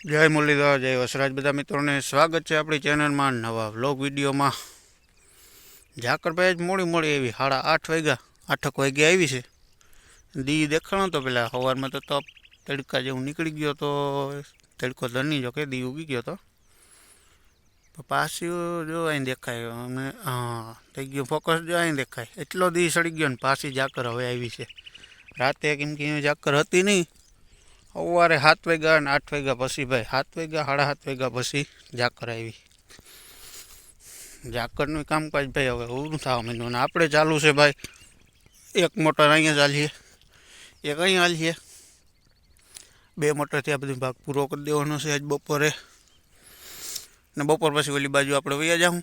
જય મુરલીધર, જય વસરાજ. બધા મિત્રોને સ્વાગત છે આપણી ચેનલમાં નવા વ્લોગ વિડીયોમાં. ઝાકરભાઈ જ મોડી મોડી એવી સાડા આઠ વાગ્યા, આઠક વાગ્યા આવી છે. દી દેખાણો તો પેલા સવારમાં તો તપ, તડકા જેવું નીકળી ગયો તો, તડકો ધરની જો કે દી ઉગી ગયો તો. પાસી જો અહીં દેખાય અમે હા, થઈ ગયો ફોકસ જો અહીં દેખાય. એટલો દી સડી ગયો ને પાછી ઝાકર હવે આવી છે. રાતે કેમ કે ઝાકર હતી નહીં. સવારે સાત વાગ્યા અને આઠ વાગ્યા પછી ભાઈ, સાત વાગ્યા, સાડા સાત વાગ્યા પછી ઝાકર આવી. ઝાકરનું કામકાજ ભાઈ હવે હું થવા માંડ્યું અને આપણે ચાલુ છે ભાઈ, એક મોટર અહીંયા ચાલીએ એક અહીંયા હાલીએ. બે મોટર ત્યાં બધું ભાગ પૂરો કરી દેવાનો છે આજ બપોરે. ને બપોર પછી ઓલી બાજુ આપણે વૈયા જાઉં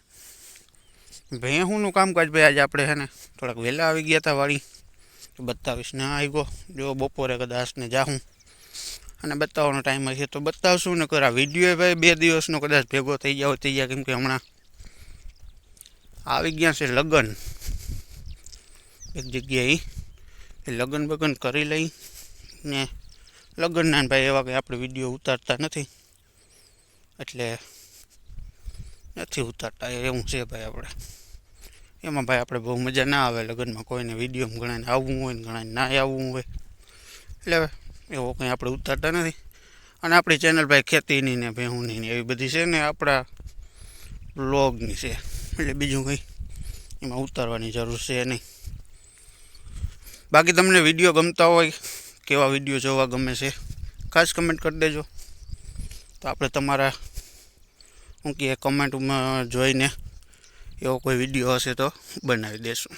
ભેહુંનું કામકાજ ભાઈ આજે આપણે છે ને થોડાક વહેલા આવી ગયા હતા વાળી. બતાવીશ ને આવ્યો. જો બપોરે કદાચ ને જાઉં અને બતાવવાનો ટાઈમ હશે તો બતાવશું ને કરા વીડિયો ભાઈ બે દિવસનો કદાચ ભેગો થઈ જાવ, થઈ ગયા કેમ કે હમણાં આવી ગયા છે લગ્ન. એક જગ્યાએ લગ્ન બગન કરી લઈ ને લગ્નના ભાઈ એવા કંઈ આપણે વીડિયો ઉતારતા નથી. એટલે નથી ઉતારતા એવું છે ભાઈ આપણે. એમાં ભાઈ આપણે બહુ મજા ના આવે લગ્નમાં કોઈને વિડીયોમાં ઘણાને આવવું હોય ને ઘણાને ના આવવું હોય. એટલે એવો કંઈ આપણે ઉતારતા નથી. અને આપણી ચેનલ ભાઈ ખેતીની ને ભેહુંની ને એવી બધી છે ને આપણા બ્લોગની છે. એટલે બીજું કંઈ એમાં ઉતારવાની જરૂર છે નહીં. બાકી તમને વીડિયો ગમતા હોય, કેવા વીડિયો જોવા ગમે છે, ખાસ કમેન્ટ કરી દેજો. તો આપણે તમારા શું કે કમેન્ટમાં જોઈને એવો કોઈ વીડિયો હશે તો બનાવી દેશું.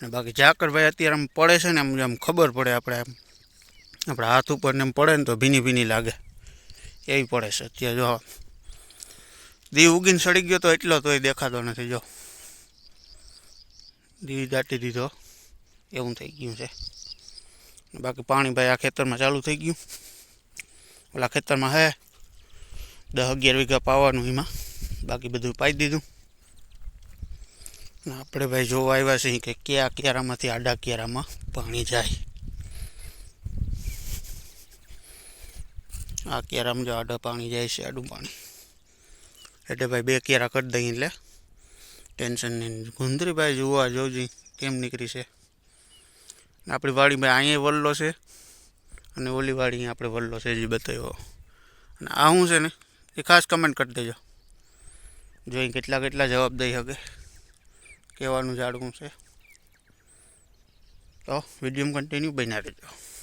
અને બાકી ઝાકરભાઈ અત્યારે આમ પડે છે ને આમ આમ ખબર પડે આપણે આમ. આપણા હાથ ઉપર ને એમ પડે ને તો ભીની ભીની લાગે. એવી પડે છે. અત્યારે જો દી ઉગીને સડી ગયો તો એટલો તોય દેખાતો નથી. જો દી દાટી દીધો. એવું થઈ ગયું છે. બાકી પાણી ભાઈ આ ખેતરમાં ચાલુ થઈ ગયું. ઓલા ખેતરમાં હે દસ અગિયાર વીઘા પાવાનું એમાં. બાકી બધું પાઈ દીધું. આપણે ભાઈ જોવા આવ્યા છીએ કે કયા ક્યારામાંથી આડા ક્યારામાં પાણી જાય. આ કેરામાં જો આડા પાણી જાય છે, આડું પાણી. એટલે ભાઈ બે કેરા કરી દઈએ એટલે. ટેન્શન નહીં. ગુંદરીભાઈ જોવા જોજી કેમ નીકળી છે? આપણી વાડી ભાઈ અહીંયા વલ્લો છે, અને ઓલી વાડી આપણે વલ્લો છે જે બતાવ્યો. અને આ શું છે ને, એ ખાસ કમેન્ટ કરી દેજો. જોઈ કેટલા કેટલા જવાબ દઈ શકે. કહેવાનું જાડવું છે. તો વીડિયો કન્ટિન્યુ બન્યા રહેજો.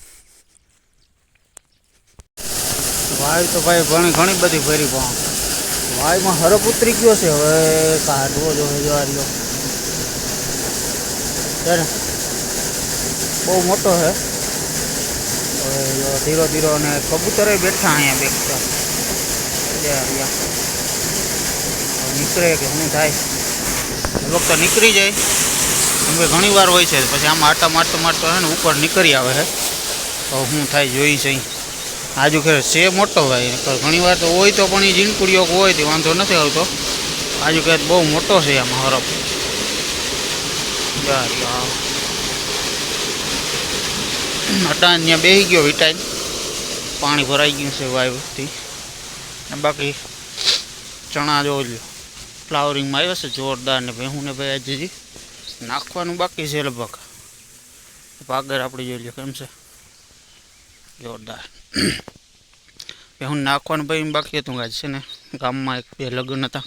વાય તો ભાઈ ઘણી ઘણી બધી ફરી પણ વાયમાં હરફ ઉતરી ગયો છે. હવે કાઢવો જો જો આ રહ્યો. છે બહુ મોટો છે હવે ધીરો ધીરો અને કબૂતરે બેઠા અહીંયા બેઠા નીકળે કે શું થાય? વખત નીકળી જાય. અમે ઘણી વાર હોય છે. પછી આમ આટા મારતો મારતો હે ને ઉપર નીકળી આવે છે તો શું થાય જોઈ છે આજુ ખેર છે મોટો ભાઈ ઘણી વાર તો હોય તો પણ એ ઝીણકુડીઓ હોય તે વાંધો નથી આવતો. આજુ ખેર બહુ મોટો છે આમાં હરફ અટાણ ત્યાં બેસી ગયો વિટાઈન. પાણી ભરાઈ ગયું છે વાયુથી. ને બાકી ચણા જોઈ લ્યો ફ્લાવરિંગમાં આવ્યો છે જોરદાર ને ભેહું ને ભાઈ આજે નાખવાનું બાકી છે લગભગ. પાગર આપણે જોઈ લ્યો, કેમ છે? જોરદાર ભેહું નાખવાનું ભાઈ બાકી હતું આજ છે ને. ગામમાં એક બે લગ્ન હતા.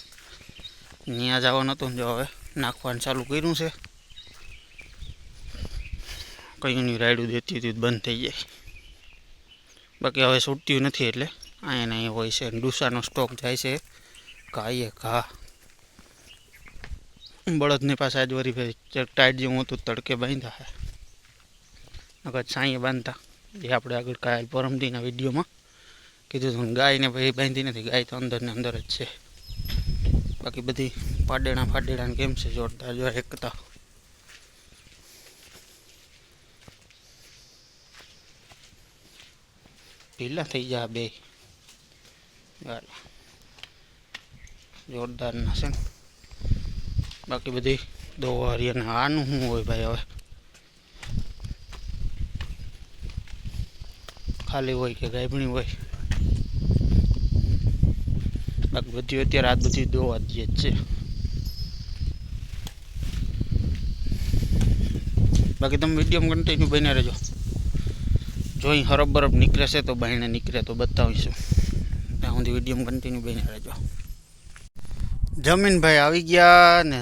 ત્યાં જવાનું હતું ને જો હવે નાખવાનું ચાલુ કર્યું છે. કઈની રાયડું દેતી હતી બંધ થઈ જાય. બાકી હવે છૂટતી નથી એટલે અહીંયા ને અહીંયા હોય છે. ડુસાનો સ્ટોક જાય છે. ઘાએ ઘા. બળદની પાસે આજ વરી ભાઈ ટાઈટ જેવું હતું, તડકે બાંધ્યા હે. નકર સાંઈએ બાંધતા એ આપણે આગળ કાલ પરમદીના વિડીયોમાં કીધું હતું. ગાયને ભાઈ બાંધી નથી. ગાય તો અંદર ને અંદર જ છે. બાકી બધી પાડેણા ફાડેણા કેમ છે? જોરદાર જો એકતા ઢીલા થઈ જાય બે. જોરદાર ના છે બાકી બધી દોવારી અને આનું શું હોય ભાઈ હવે? ખાલી હોય કે ગાયભણી હોય. બાકી બધી અત્યારે આ બધી દોવા જ છે. બાકી તમે વિડીયોમાં કન્ટિન્યુ બની રહેજો. જોઈ હરબ બરફ નીકળે છે તો બહેણે નીકળે તો બતાવીશું. ત્યાં સુધી વિડીયોમાં કન્ટિન્યુ બની રહેજો. જમીનભાઈ આવી ગયા ને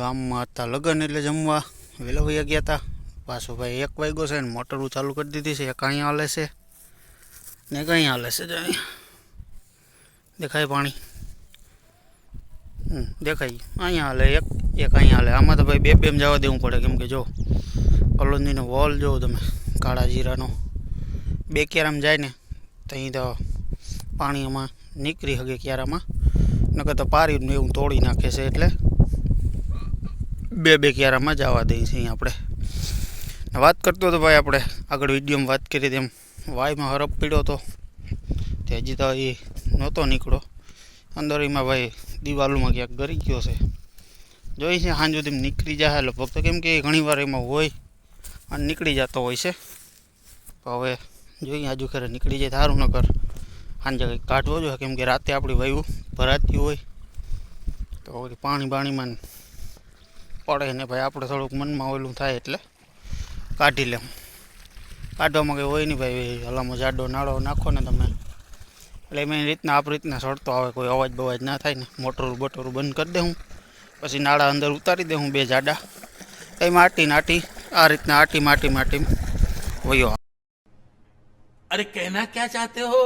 ગામમાં હતા લગ્ન એટલે જમવા. વહેલા વયા ગયા હતા પાછો ભાઈ એક વાગ્યો છે ને મોટરું ચાલુ કરી દીધી છે. એક અહીંયા હાલે છે. ને કંઈ હાલે છે. દેખાય પાણી. હમ, દેખાય. અહીંયા હાલે, એક એક અહીંયા હાલે. આમાં તો ભાઈ બે બેમ જવા દેવું પડે, કેમ કે જો કલોંજીનો વોલ જોવો તમે, કાળા જીરાનો. બે ક્યારામાં જાય ને તો અહીં તો પાણી એમાં નીકળી શકે ક્યારામાં નકર તો પારીને એવું તોડી નાખે છે એટલે બે બે ક્યારામાં જવા દઈએ છીએ આપણે. વાત કરતો હતો ભાઈ આપણે આગળ વિડીયોમાં વાત કરી તેમ વાયમાં હરફ પીડ્યો હતો તે હજી તો એ નહોતો નીકળો અંદર એમાં ભાઈ દિવાલોમાં ક્યાંક ગરી ગયો છે. જોઈ છે સાંજ સુધી નીકળી જાય લગભગ તો કેમ કે ઘણી વાર એમાં હોય અને નીકળી જતો હોય છે. તો હવે જોઈએ આજુ ખરે નીકળી જાય સારું નગર સાંજે કંઈક કાઢવો જોઈએ કેમ કે રાતે આપણી વાયુ ભરાતી હોય. તો પાણી બાણીમાં પડે ને ભાઈ આપણે થોડુંક મનમાં ઓલું થાય એટલે કાઢી લેમ काटो मगे हो नहीं भाई हलमो जाडो नाड़ो नाखो ने ते मैं रीतना आप रीतना सड़ता है कोई अवाज बवाज ना थे मोटर बटोरू बंद कर दे हूँ पीछे नाड़ा अंदर उतारी दे हूँ बे जाडा कहीं माटी नाटी आ रीतना आटी माटी माटी वही अरे कहना क्या चाहते हो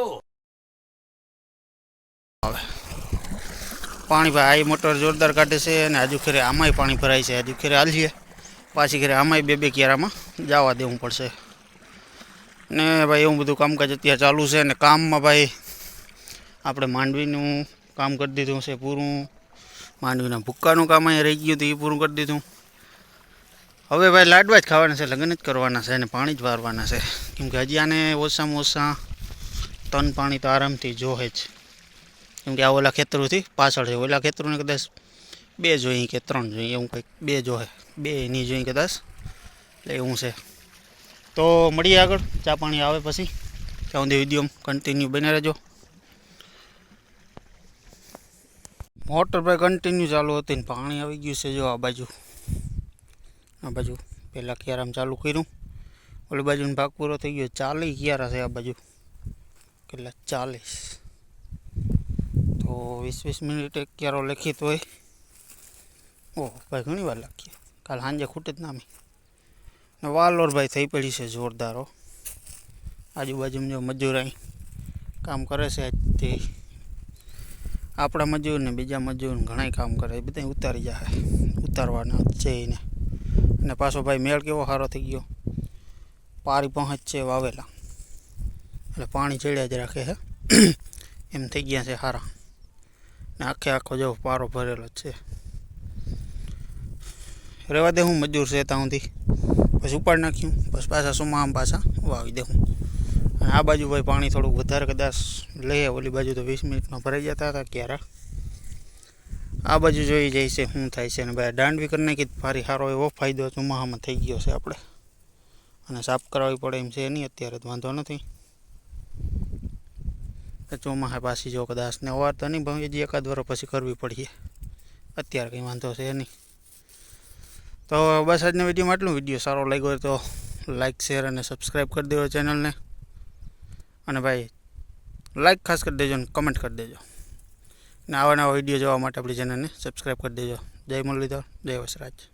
पानी भाई आई मोटर जोरदार काटे से हजू खेरे आमा पानी भराय से हजू खेरे हाल पासी खेरे आमा बे बे क्यारा में जावा देव पड़ से ને ભાઈ એવું બધું કામકાજ અત્યારે ચાલુ છે ને કામમાં ભાઈ આપણે માંડવીનું કામ કરી દીધું છે પૂરું. માંડવીના ભૂક્કાનું કામ અહીંયા રહી ગયું હતું, એ પૂરું કરી દીધું. હવે ભાઈ લાડવા જ ખાવાના છે, લગ્ન જ કરવાના છે અને પાણી જ વારવાના છે. કેમકે હજી આને ઓછામાં ઓછા તન પાણી તો આરામથી જોહે જ. કેમકે આ ઓલા ખેતરોથી પાછળ છે, ઓલા ખેતરોને કદાચ બે જોઈએ કે ત્રણ જોઈએ એવું કંઈક બે જોહે બે નહીં જોઈએ કદાચ. એટલે એવું છે. તો મળીએ આગળ, ચા પાણી આવે પછી. ત્યાં સુધી વીડિયો કન્ટિન્યુ બની રહેજો. મોટર ભાઈ કન્ટિન્યુ ચાલુ હતી ને પાણી આવી ગયું છે જો આ બાજુ. આ બાજુ પહેલાં ક્યારામ ચાલુ કર્યું. ઓલી બાજુનો ભાગ પૂરો થઈ ગયો. ચાલીસ ક્યારા છે આ બાજુ. કેટલા? ચાલીસ. તો વીસ વીસ મિનિટ એક ક્યારો લેખિત હોય. ઓહ, ભાઈ ઘણી વાર લખીએ. કાલ સાંજે ખૂટે જ નામી વાલોર ભાઈ થઈ પડી છે જોરદારો આજુબાજુમાં જો મજૂર અહીં કામ કરે છે તે આપણા મજૂર ને બીજા મજૂર ઘણાય કામ કરે, એ બધા ઉતારી જાય ઉતારવાના જ છે એને. અને પાછો ભાઈ મેળ કેવો સારો થઈ ગયો? પારી પહોંચ છે વાવેલા. એટલે પાણી ચડ્યા જ રાખે છે એમ થઈ ગયા છે સારા ને આખે આખો જો પારો ભરેલો જ છે. રહેવા દે હું મજૂર છે ત્યાં સુધી પછી ઉપાડ નાખ્યું. પછી પાછા સુમા આમ પાછા? વાવી દઉં અને આ બાજુ ભાઈ પાણી થોડુંક વધારે કદાચ લઈએ ઓલી બાજુ તો વીસ મિનિટમાં ભરાઈ જતા હતા ક્યારે આ બાજુ જોઈ જાય છે શું થાય છે અને ભાઈ. દાંડવી કરી નાખી ફારી સારો એવો ફાયદો ચોમાહામાં થઈ ગયો છે આપણે. અને સાફ કરાવવી પડે એમ છે નહીં, અત્યારે તો વાંધો નથી. ચોમાહા પાછી જો કદાચ ને વાર તો નહીં ભાઈ હજી એકાદ વર્ષ પછી કરવી પડીએ. અત્યારે કંઈ વાંધો છે નહીં. તો બસ આજના વિડીયોમાં આટલું. વીડિયો સારો લાગ્યો તો લાઇક શેર અને સબસ્ક્રાઈબ કરી દેજો ચેનલને અને ભાઈ લાઇક ખાસ કરી દેજો અને કમેન્ટ કરી દેજો. અને આવા નવા વીડિયો જોવા માટે આપણી ચેનલને સબસ્ક્રાઈબ કરી દેજો. જય મુરલીધર, જય વસરાજ.